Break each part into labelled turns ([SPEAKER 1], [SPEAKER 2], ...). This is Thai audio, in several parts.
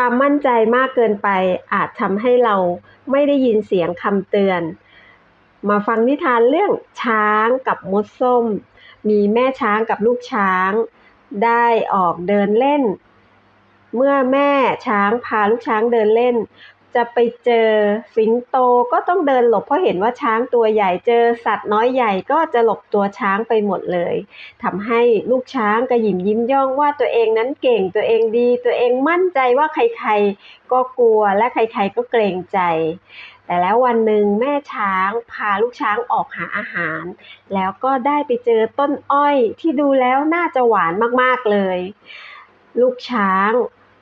[SPEAKER 1] ความมั่นใจมากเกินไปอาจทำให้เราไม่ได้ยินเสียงคำเตือน มาฟังนิทานเรื่องช้างกับมดส้ม มีแม่ช้างกับลูกช้าง ได้ออกเดินเล่น เมื่อแม่ช้างพาลูกช้างเดินเล่น จะไปเจอสิงโตก็ต้องเดินหลบเพราะเห็นว่าช้างตัวใหญ่เจอสัตว์น้อยใหญ่ก็จะหลบตัวช้างไปหมดเลยทำให้ลูกช้างกระหยิมยิ้มย่องว่าตัวเองนั้นเก่งตัวเองดี ตัวเองมั่นใจว่าใครๆก็กลัวและใครๆก็เกรงใจ แต่แล้ววันหนึ่งแม่ช้างพาลูกช้างออกหาอาหาร แล้วก็ได้ไปเจอต้นอ้อยที่ดูแล้วน่าจะหวานมากๆเลย ลูกช้าง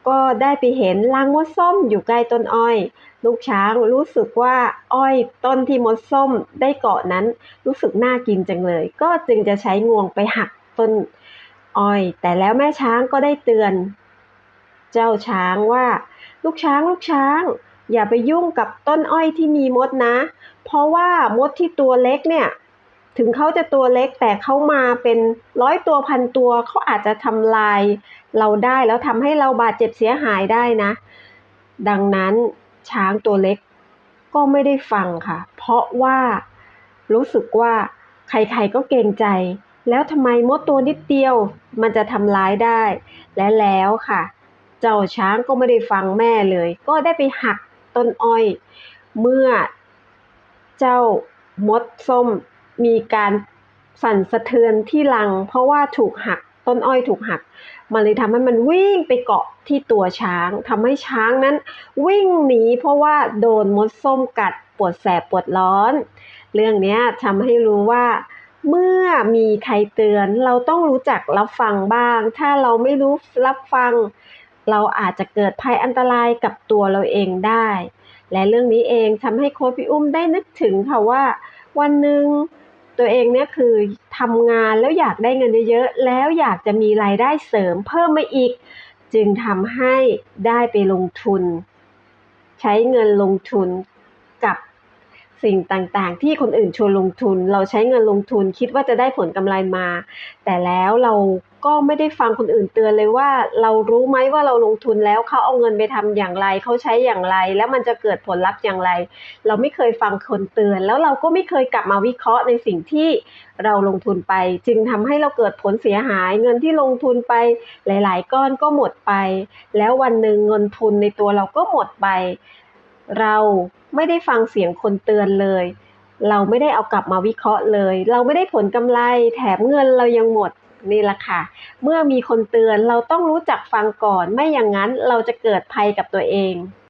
[SPEAKER 1] ก็ได้ไปเห็นรังมดส้มอยู่ใกล้ต้นอ้อย ลูกช้างรู้สึกว่าอ้อยต้นที่มดส้มได้เกาะนั้น รู้สึกน่ากินจังเลย ก็จึงจะใช้งวงไปหักต้นอ้อย แต่แล้วแม่ช้างก็ได้เตือน เจ้าช้างว่า ลูกช้างลูกช้าง อย่าไปยุ่งกับต้นอ้อยที่มีมดนะ เพราะว่ามดที่ตัวเล็กเนี่ย ถึงเขาจะตัวเล็กแต่เขามาเป็นร้อยตัวพันตัวเขาอาจจะทำลายเราได้แล้วทำให้เราบาดเจ็บเสียหายได้นะ ดังนั้นช้างตัวเล็กก็ไม่ได้ฟังค่ะ เพราะว่ารู้สึกว่าใครๆก็เกรงใจ แล้วทำไมมดตัวนิดเดียวมันจะทำร้ายได้ และแล้วค่ะ เจ้าช้างก็ไม่ได้ฟังแม่เลย ก็ได้ไปหักต้นอ้อย เมื่อเจ้ามดส้ม มีการสั่นสะเทือนที่รัง เพราะว่าถูกหักต้นอ้อยถูกหัก มันเลยทำให้มันวิ่งไปเกาะที่ตัวช้างทำให้ช้างนั้น วิ่งหนีเพราะว่าโดนมดส้มกัดปวดแสบปวดร้อน เรื่องนี้ทำให้รู้ว่าเมื่อมีใครเตือนเราต้องรู้จักรับฟังบ้าง ถ้าเราไม่รู้รับฟัง เราอาจจะเกิดภัยอันตรายกับตัวเราเองได้ และเรื่องนี้เองทำให้โค้ชพี่อุ้มได้นึกถึงค่ะว่า วันหนึ่ง ตัวเองเนี่ยคือทำงานแล้วอยากได้เงินเยอะๆแล้วอยากจะมีรายได้เสริมเพิ่มมาอีก จึงทำให้ได้ไปลงทุน ใช้เงินลงทุนกับสิ่งต่างๆ ที่คนอื่นชวนลงทุน เราใช้เงินลงทุนคิดว่าจะได้ผลกำไรมา แต่แล้วเรา ก็ไม่ได้ฟังคนอื่นเตือนเลยว่า เรารู้ไหมว่าเราลงทุนแล้วเขาเอาเงินไปทำอย่างไรเขาใช้อย่างไร แล้วมันจะเกิดผลลัพธ์อย่างไร เราไม่เคยฟังคนเตือน แล้วเราก็ไม่เคยกลับมาวิเคราะห์ในสิ่งที่เราลงทุนไป จึงทำให้เราเกิดผลเสียหาย เงินที่ลงทุนไปหลาย ๆ ก้อนก็หมดไป แล้ววันหนึ่งเงินทุนในตัวเราก็หมดไป เราไม่ได้ฟังเสียงคนเตือนเลยเราไม่ได้เอากลับมาวิเคราะห์เลย เราไม่ได้ผลกำไร แถมเงินเรายังหมด นี่แหละค่ะ เมื่อมีคนเตือนเราต้องรู้จักฟังก่อน ไม่อย่างนั้นเราจะเกิดภัยกับตัวเอง